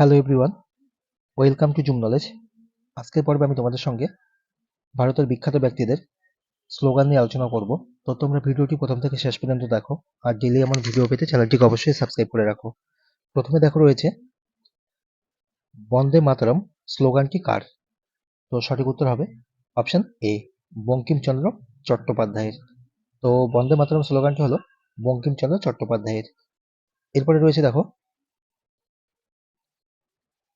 Hello everyone welcome to Zoom Knowledge আজকের পর্বে আমি তোমাদের সঙ্গে ভারতের বিখ্যাত ব্যক্তিদের স্লোগান নিয়ে আলোচনা করব। তো তোমরা ভিডিওটি প্রথম থেকে শেষ পর্যন্ত দেখো আর ডেলি আমার ভিডিও পেতে চ্যানেলটিকে অবশ্যই সাবস্ক্রাইব করে রাখো। প্রথমে দেখো রয়েছে, বন্দে মাতরম স্লোগানটি কার? তো সঠিক উত্তর হবে অপশন এ বঙ্কিমচন্দ্র চট্টোপাধ্যায়ের। তো বন্দে মাতরম স্লোগানটি হলো বঙ্কিমচন্দ্র চট্টোপাধ্যায়ের। এরপরে রয়েছে দেখো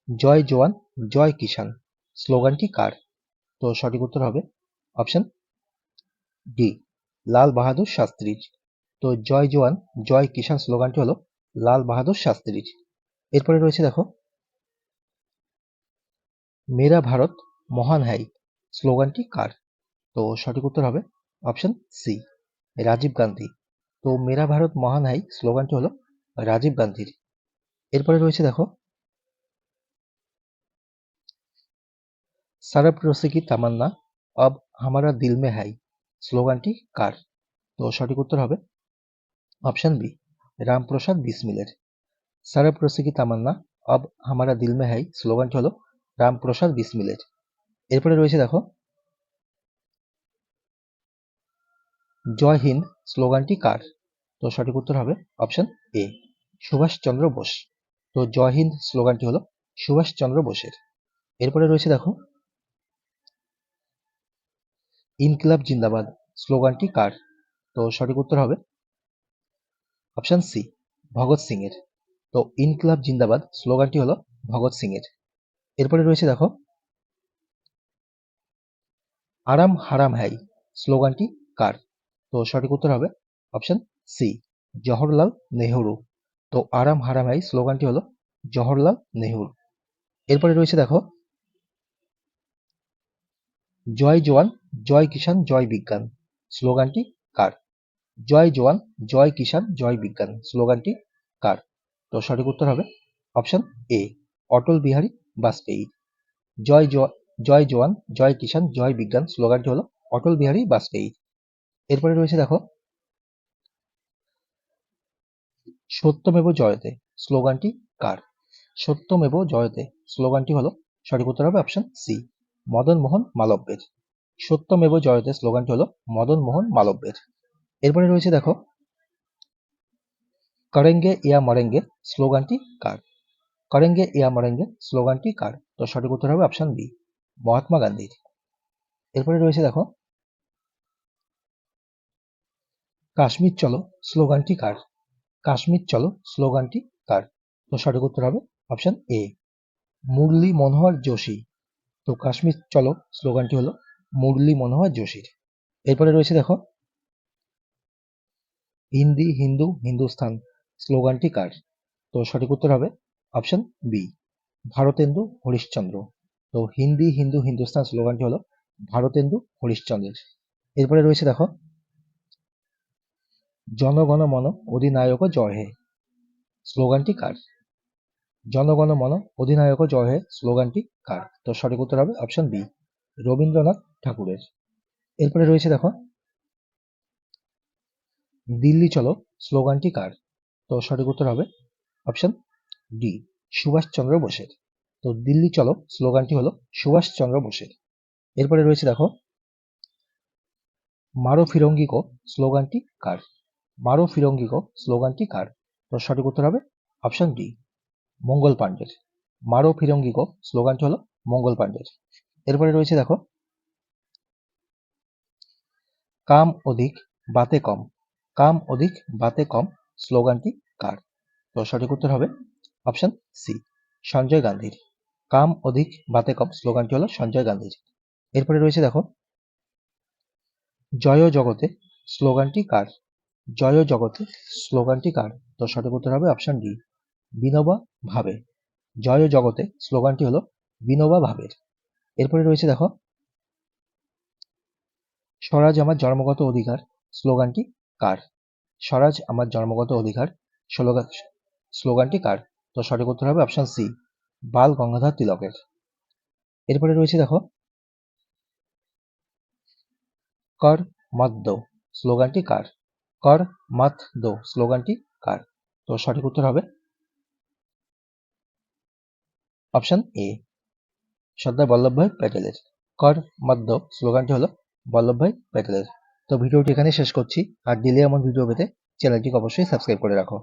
জয় জওয়ান জয় কিষান স্লোগানটি কার? তো সঠিক উত্তর হবে অপশন ডি, লাল বাহাদুর শাস্ত্রীর তো জয় জওয়ান জয় কিষান স্লোগানটি হলো লাল বাহাদুর শাস্ত্রীর এরপরে রয়েছে দেখো, মেরা ভারত মহান হাই স্লোগানটি কার? তো সঠিক উত্তর হবে অপশন সি, রাজীব গান্ধী। তো মেরা ভারত মহান হাই স্লোগানটি হলো রাজীব গান্ধীর। এরপরে রয়েছে দেখো সারাপ্রসে কি তামান্না অব হামারা দিল মে হাই স্লোগানটি কার তো সঠিক উত্তর হবে অপশান বি রামপ্রসাদ বিসমিলের সারাপ্রসে কি তামান্না অব হামারা দিল মে হাই স্লোগানটি হলো রামপ্রসাদ বিসমিলের এরপরে রয়েছে দেখো জয় হিন্দ স্লোগানটি কার তো সঠিক উত্তর হবে অপশান এ সুভাষচন্দ্র বোস তো জয় হিন্দ স্লোগানটি হলো সুভাষচন্দ্র বোসের এরপরে রয়েছে দেখো ইনকিলাব জিন্দাবাদ। স্লোগানটি কার? তো সঠিক উত্তর হবে অপশন সি, ভগৎ সিং এর তো ইনকিলাব জিন্দাবাদ, স্লোগানটি হলো ভগৎ সিং এর এরপরে রয়েছে দেখো, আরাম হারাম হাই স্লোগানটি কার? তো সঠিক উত্তর হবে অপশন সি, জওহরলাল নেহরু। তো আরাম হারাম হাই স্লোগানটি হলো জওহরলাল নেহরু। এরপরে রয়েছে দেখো জয় জওয়ান জয় কিষান জয় বিজ্ঞান। স্লোগানটি কার? জয় জওয়ান জয় কিষান জয় বিজ্ঞান। স্লোগানটি কার? তো সঠিক উত্তর হবে অপশন এ, অটল বিহারী বাজপেয়ী। জয় জয় জওয়ান জয় কিষান জয় বিজ্ঞান। স্লোগানটি হলো অটল বিহারী বাজপেয়ী। এরপরে রয়েছে দেখো, সত্যমেব জয়তে। স্লোগানটি কার? সত্যমেব জয়তে। স্লোগানটি হলো সঠিক উত্তর হবে অপশন সি মদন মোহন মালব্যের। সত্যমেব জয়তে স্লোগানটি হলো, মদন মোহন মালব্যের। এরপরে রয়েছে দেখো, করেঙ্গে ইয়া মরেঙ্গে স্লোগানটি কার? করেঙ্গে ইয়া মরেঙ্গে স্লোগানটি কার? তো সঠিক উত্তর হবে অপশন বি মহাত্মা গান্ধীর। এরপরে রয়েছে দেখো, কাশ্মীর চলো স্লোগানটি কার? কাশ্মীর চলো স্লোগানটি কার? তো সঠিক উত্তর হবে অপশন এ মুরলী মনোহর যোশী। তো কাশ্মীর, চলো, স্লোগানটি হলো, মুরলী মনোহর যোশীর। এরপরে রয়েছে দেখো, হিন্দি, হিন্দু হিন্দুস্তান স্লোগানটি কার? তো সঠিক উত্তর হবে অপশন বি ভারতেন্দু হরিশ্চন্দ্র। তো হিন্দি, হিন্দু হিন্দুস্তান স্লোগানটি হলো, ভারতেন্দু হরিশ্চন্দ্রের। এরপরে রয়েছে দেখো, জনগণ মন অধিনায়ক জয় হে। স্লোগানটি কার? জনগণ মন, অধিনায়ক জয় হে স্লোগানটি কার? তো সঠিক উত্তর হবে অপশন বি রবীন্দ্রনাথ ঠাকুরের। এরপরে রয়েছে দেখো, দিল্লি চলো, স্লোগানটি কার? তো সঠিক উত্তর হবে অপশন ডি সুভাষচন্দ্র বোসের। তো দিল্লি চলো, স্লোগানটি হলো সুভাষচন্দ্র বোসের। এরপরে রয়েছে দেখো, মারো ফিরঙ্গিকো স্লোগানটি কার? মারো ফিরঙ্গিকো স্লোগানটি কার? তো সঠিক উত্তর হবে অপশন ডি মঙ্গল পাণ্ডের। মারো ফিরঙ্গিকো স্লোগানটি হলো মঙ্গল পাণ্ডের। এরপরে রয়েছে দেখো, কাম অধিক বাতে কম। কাম অধিক বাতে কম স্লোগানটি কার? তো সঠিক উত্তর হবে অপশন সি, সঞ্জয় গান্ধীর। কাম অধিক বাতে কম, স্লোগানটি হলো সঞ্জয় গান্ধীর। এরপরে রয়েছে দেখো, জয় জগতে স্লোগানটি কার? জয় জগতে স্লোগানটি কার? তো সঠিক উত্তর হবে অপশন ডি বিনোবা ভাবে। জয় জগতে স্লোগানটি হলো বিনোবা ভাবের। এরপরে রয়েছে দেখো, স্বরাজ আমার জন্মগত অধিকার, স্লোগানটি কার? স্বরাজ আমার জন্মগত অধিকার স্লোগানটি কার? তো সঠিক উত্তর হবে অপশন সি বাল গঙ্গাধর তিলকের। এরপরে রয়েছে দেখো, কর মত দো স্লোগানটি কার? কর মত দো স্লোগানটি কার? তো সঠিক উত্তর হবে অপশন এ। সর্দার বল্লভভাই প্যাটেলের। কর মাধ্য স্লোগানটি হলো বল্লভভাই প্যাটেলের। তো ভিডিওটি এখানে শেষ করছি। আর ডেলি আমার ভিডিও পেতে চ্যানেলটিকে অবশ্যই সাবস্ক্রাইব করে রাখো।